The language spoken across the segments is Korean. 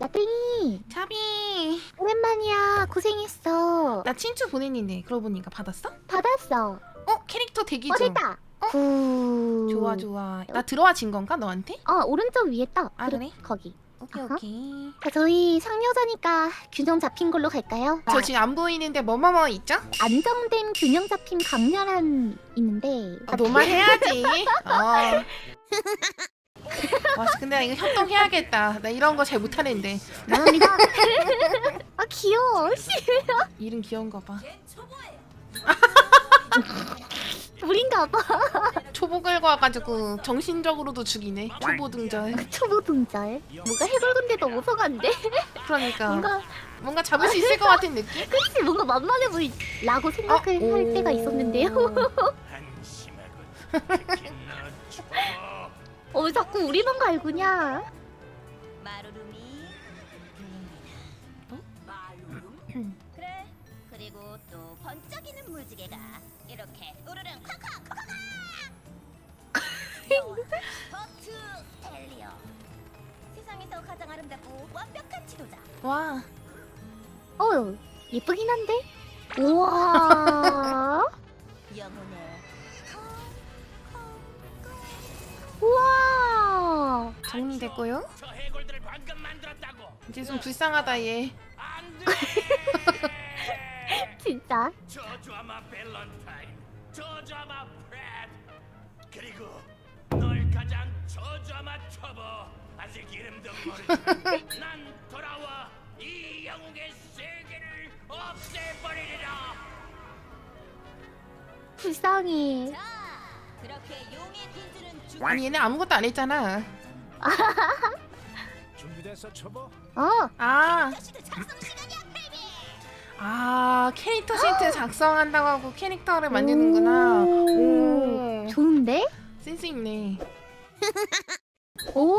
나땡이 차비. 오랜만이야. 고생했어. 나 친추 보냈는데 그러고 보니까 받았어? 받았어. 어 캐릭터 대기 어 중 됐다. 구. 좋아 좋아. 나 들어와 진 건가 너한테? 어 오른쪽 위에 떠. 아, 그래? 거기. 오케이 아하. 오케이. 자, 저희 상여자니까 균형 잡힌 걸로 갈까요? 저 지금 안 보이는데 뭐뭐뭐 있죠? 안정된 균형 잡힌 강렬한 있는데. 어, 너만 해야지. 어. 와 근데 나 이거 협동해야겠다. 나 이런 거 잘 못하는데. 나옵니다. 아 귀여워. 씨. 이름 귀여운가 봐. 우린가 봐. 초보 끌고 와가지고 정신적으로도 죽이네. 초보 등절 초보 동절 뭔가 해골군데도 무서간데? 그러니까. 뭔가, 뭔가 잡을 수 있을 것 같은 느낌? 그치 뭔가 만만해 보이라고 생각을 어? 할 때가 오. 있었는데요 왜 자꾸 우리만 갈구냐? 어? 그래. 그리고 또 번쩍이는 무지개가 이렇게 우르릉 콱콱 콱콱 버트 스텔리오 세상에서 가장 아름답고 완벽한 지도자. 와. 어 예쁘긴 한데? 우와. 영혼의 우와 정리됐고요. 저 해골들을 방금 만들었다고. 이제 좀 불쌍하다 얘. 안돼! 진짜? 저주아마 밸런타인 저주아마 프레드. 그리고 널 가장 저주아마 초보. 아직 이름도 모르지만 난 돌아와 이 영웅의 세계를 없애버리리라. 불쌍해. 자 그렇게 용의 빈주는 죽 아니 얘네 아무것도 안 했잖아 준비됐어 초보? 어. 아, 아 캐릭터 시트 작성한다고 하고 캐릭터를 만드는구나. 오. 오. 좋은데? 센스 있네. 오.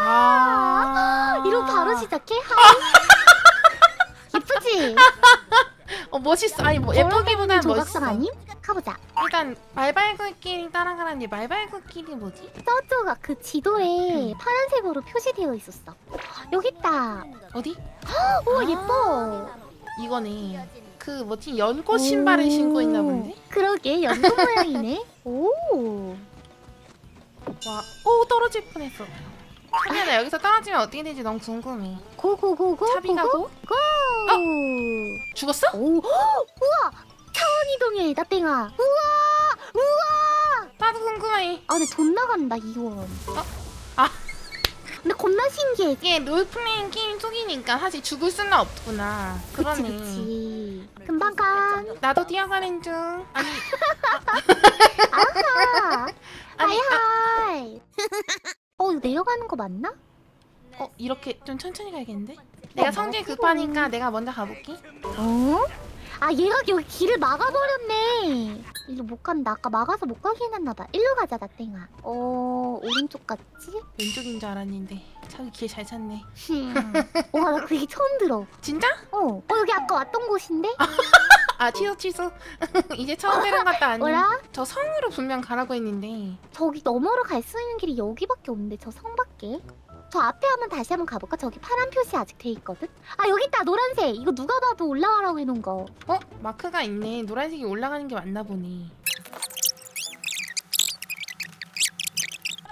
아. 이러고 바로 시작해? 하이. 예쁘지 어 멋있어. 아니 뭐 예쁘기보단 조각상 멋있어. 아님? 가보자. 일단 말발굽끼리 따라가라는데 말발굽끼리 뭐지? 저쪽가 그 지도에 파란색으로 표시되어 있었어. 여기 있다. 어디? 오 아. 예뻐. 이거네. 그 뭐지? 연꽃 신발을 오. 신고 있나 본데? 그러게 연꽃 모양이네. 오. 와, 오 떨어질 뻔했어. 차비야 나 여기서 떨어지면 어떻게 되지 너무 궁금해. 고고고고 차비가 고 고 고? 고 죽었어? 오 우와 차원 이동해 나땡아 우와 우와 나도 궁금해. 아 근데 돈 나간다 이원 어? 아. 근데 겁나 신기해 이게 롤플레잉 게임 속이니까 사실 죽을 수는 없구나. 그치 그러네. 그치 금방 간 나도 뛰어가는 중. 아니, 아하 아니, 아, 하이하이 어 이거 내려가는 거 맞나? 어 이렇게 좀 천천히 가야겠는데? 내가 성질 급하니까 내가 먼저 가볼게. 어? 아 얘가 여기 길을 막아버렸네 일로 못 간다 아까 막아서 못 가게 해놨나봐 일로 가자 나땡아 어 오른쪽 같지? 왼쪽인 줄 알았는데 차비 길잘 찾네. 와나 그게 처음 들어 진짜? 어, 어 여기 아까 왔던 곳인데? 아 취소 취소. 이제 처음 들은 것도 아니. 뭐라? 저 성으로 분명 가라고 했는데. 저기 너머로 갈 수 있는 길이 여기밖에 없는데 저 성밖에? 저 앞에 한번 다시 한번 가볼까? 저기 파란 표시 아직 돼 있거든? 아 여기 있다 노란색 이거 누가 봐도 올라가라고 해놓은 거 어 마크가 있네. 노란색이 올라가는 게 맞나 보니.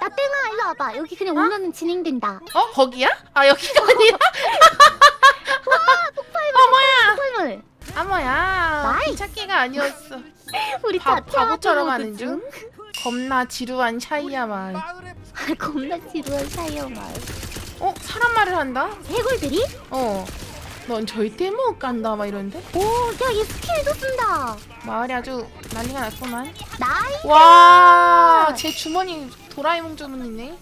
나땡아 일로 와봐 여기 그냥 어? 오면은 진행된다 어 거기야? 아 여기가 아니라. 헐물 아 뭐야 나이스. 찾기가 아니었어 우리 바, 다 바보처럼 하는 중 겁나 지루한 샤이야 말. 아, 겁나 지루한 사이어 말. 어? 사람 말을 한다? 해골들이? 어넌 절대 못 간다 막 이러는데? 오 야 얘 스킬도 쓴다. 마을이 아주 난리가 났구만. 나이 와 제 주머니 도라에몽 주머니네.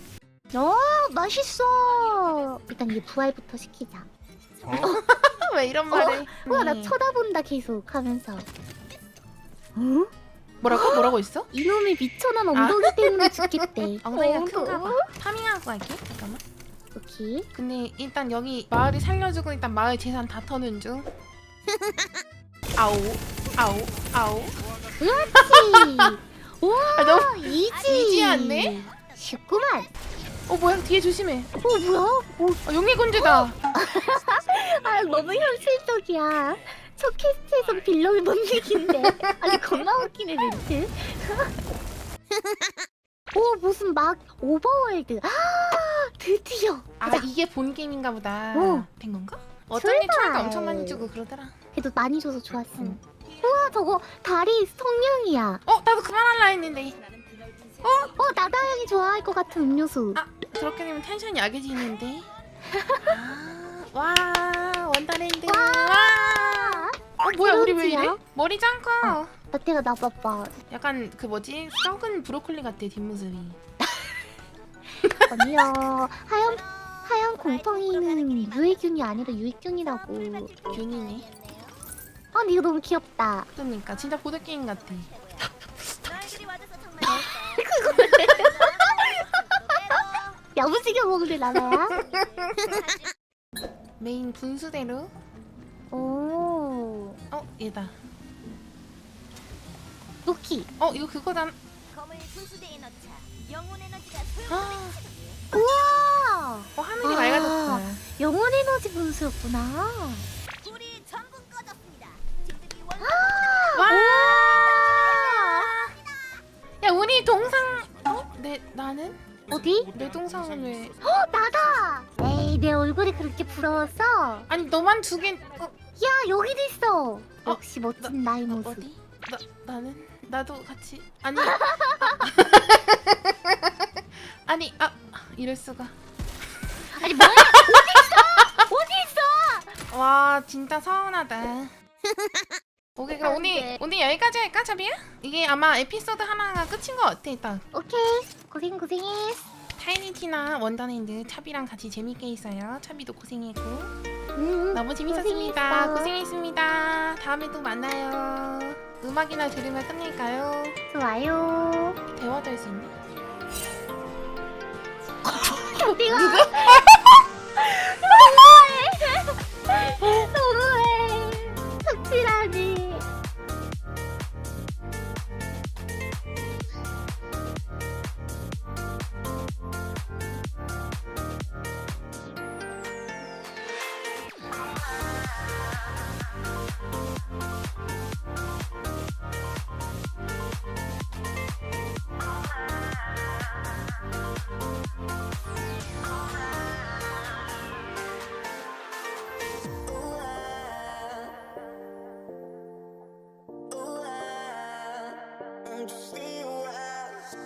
어 맛있어. 일단 얘 부활부터 시키자. 왜 이런 말을 우와 나 음. 쳐다본다 계속 하면서. 어? 뭐라고? 뭐라고 있어? 이놈의 미천한 엉덩이 때문에 죽겠대 엉덩이가 어, 큰가 봐 어? 파밍하고 갈게 잠깐만 오케이 근데 일단 여기 마을이 살려주고 일단 마을 재산 다 터는 중 아오 아오 아오 그렇지 우와 아, 너무 이지 이지 않네? 쉽구만 어 뭐야 뒤에 조심해. 어 뭐야? 어, 어, 용의 군주다. 아 너무 현실적이야. 첫 캐스트에선 빌런을 못 이긴데. 아니 겁나 웃기네 멘트. 오 무슨 막 오버월드. 아 드디어. 아. 이게 본 게임인가 보다. 어. 된 건가? 어쩐지 출발. 초이가 엄청 많이 주고 그러더라. 그래도 많이 줘서 좋았음. 우와 저거 다리 성냥이야. 어 나도 그만할라 했는데. 어 나다양이 좋아할 것 같은 음료수. 아 그렇게 되면 텐션이 약해지는데. 아, 와 원더랜드. 와. 아, 어 뭐야 우리 왜 이래? 머리 장커. 나태가 나 봐봐. 약간 그 뭐지 썩은 브로콜리 같아 뒷모습이. 아니야 하얀 하얀 곰팡이는 유해균이 아니라 유익균이라고. 균이네. 아 근데 이거 너무 귀엽다. 그러니까 진짜 보드 게임 같아. 야무지게 먹으래 나나야. 메인 분수대로. 오어 얘다. 로키. 어 이거 그거다. 검을 분수대에 넣자. 영혼 에너지가 아, 소용돌이 우와 어 하늘이 아. 맑아졌다. 영혼 에너지 분수였구나. 불이 전부 꺼졌습니다. 집들이 원 와. 야 우리 동상. 어? 내 나는? 어디? 내 동상은 왜? 어 나다. 에이 내 얼굴이 그렇게 부러웠어. 아니 너만 두 개. 어, 야 여기도 있어. 역시 멋진 나의 모습. 어디? 나 나는 나도 같이. 아니. 아니 아 이럴 수가. 아니 뭐야? 와 진짜 서운하다. 오케이 그럼 안 오늘 돼. 오늘 여기까지 할까 차비야? 이게 아마 에피소드 하나가 끝인 것 같아 일단. 오케이 고생 고생했어. 타이니티나 원더랜드 차비랑 같이 재밌게 있어요. 차비도 고생했고 음, 너무 재밌었습니다. 고생했어. 고생했습니다. 다음에 또 만나요. 음악이나 들으면 끝낼까요? 좋아요. 대화도 할 수 있네. 어디가?